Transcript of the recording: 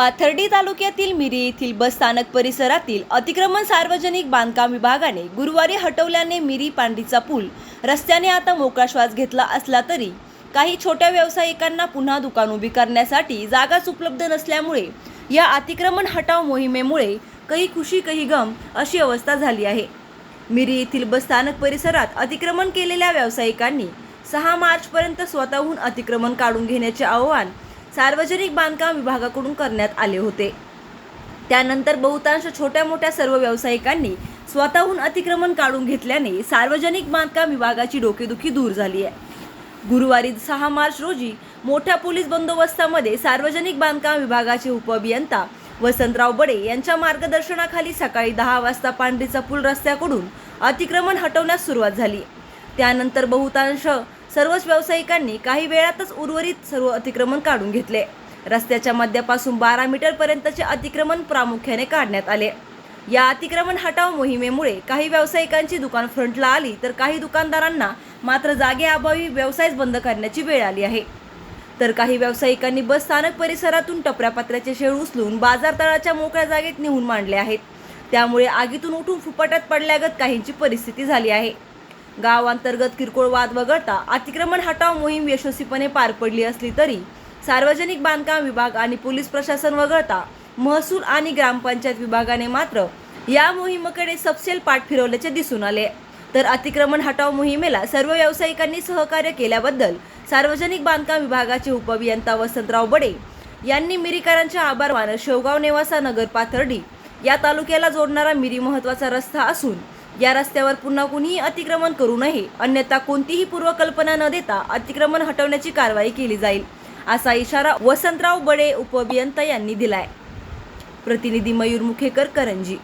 पाथर्डी तालुक्यातील मिरी येथील बस स्थानक परिसरातील अतिक्रमण सार्वजनिक बांधकाम विभागाने गुरुवारी हटवल्याने मिरी पांढरीचा पूल रस्त्याने आता मोकळा श्वास घेतला असला तरी काही छोट्या व्यावसायिकांना पुन्हा दुकान उभी करण्यासाठी जागाच उपलब्ध नसल्यामुळे या अतिक्रमण हटाव मोहिमेमुळे काही खुशी काही गम अशी अवस्था झाली आहे. मिरी येथील बस स्थानक परिसरात अतिक्रमण केलेल्या व्यावसायिकांनी सहा मार्चपर्यंत स्वतःहून अतिक्रमण काढून घेण्याचे आवाहन सार्वजनिक बांधकाम विभागाकडून करण्यात आले होते. त्यानंतर बहुतांश छोट्या मोठ्या सर्व व्यावसायिकांनी स्वतःहून अतिक्रमण काढून घेतल्याने सार्वजनिक बांधकाम विभागाची डोकेदुखी दूर झाली आहे. गुरुवारी सहा मार्च रोजी मोठ्या पोलीस बंदोबस्तामध्ये सार्वजनिक बांधकाम विभागाचे उपअभियंता वसंतराव बडे यांच्या मार्गदर्शनाखाली सकाळी दहा वाजता पांढरीचा पूल रस्त्याकडून अतिक्रमण हटवण्यास सुरुवात झाली. त्यानंतर बहुतांश सर्वच व्यावसायिकांनी काही वेळातच उर्वरित सर्व अतिक्रमण काढून घेतले. रस्त्याच्या मध्यापासून बारा मीटर पर्यंतचे अतिक्रमण प्रामुख्याने काढण्यात आले. या अतिक्रमण हटाव मोहिमेमुळे काही व्यावसायिकांची दुकान फ्रंटला आली तर काही दुकानदारांना मात्र जागेअभावी व्यवसायच बंद करण्याची वेळ आली आहे. तर काही व्यावसायिकांनी बस स्थानक परिसरातून टपऱ्यापत्र्याचे शेळ उचलून बाजार तळाच्या मोकळ्या जागेत नेऊन मांडले आहेत. त्यामुळे आगीतून उठून फुपाट्यात पडल्यागत काहींची परिस्थिती झाली आहे. गावांतर्गत किरकोळ वाद वगळता अतिक्रमण हटाव मोहीम यशस्वीपणे पार पडली असली तरी सार्वजनिक बांधकाम विभाग आणि पोलीस प्रशासन वगळता महसूल आणि ग्रामपंचायत विभागाने मात्र या मोहिमेकडे सपसेल पाठ फिरवल्याचे दिसून आले. तर अतिक्रमण हटाव मोहिमेला सर्व व्यावसायिकांनी सहकार्य केल्याबद्दल सार्वजनिक बांधकाम विभागाचे उपअभियंता वसंतराव बडे यांनी मिरीकरांचे आभार मानत शेवगाव नेवासा नगर पाथर्डी या तालुक्याला जोडणारा मिरी महत्त्वाचा रस्ता असून या रस्त्यावर पुन्हा कुणीही अतिक्रमण करू नये. अन्यथा कोणतीही पूर्वकल्पना न देता अतिक्रमण हटवण्याची कारवाई केली जाईल असा इशारा वसंतराव बडे उपअभियंता यांनी दिलाय. प्रतिनिधी मयूर मुखेकर करंजी.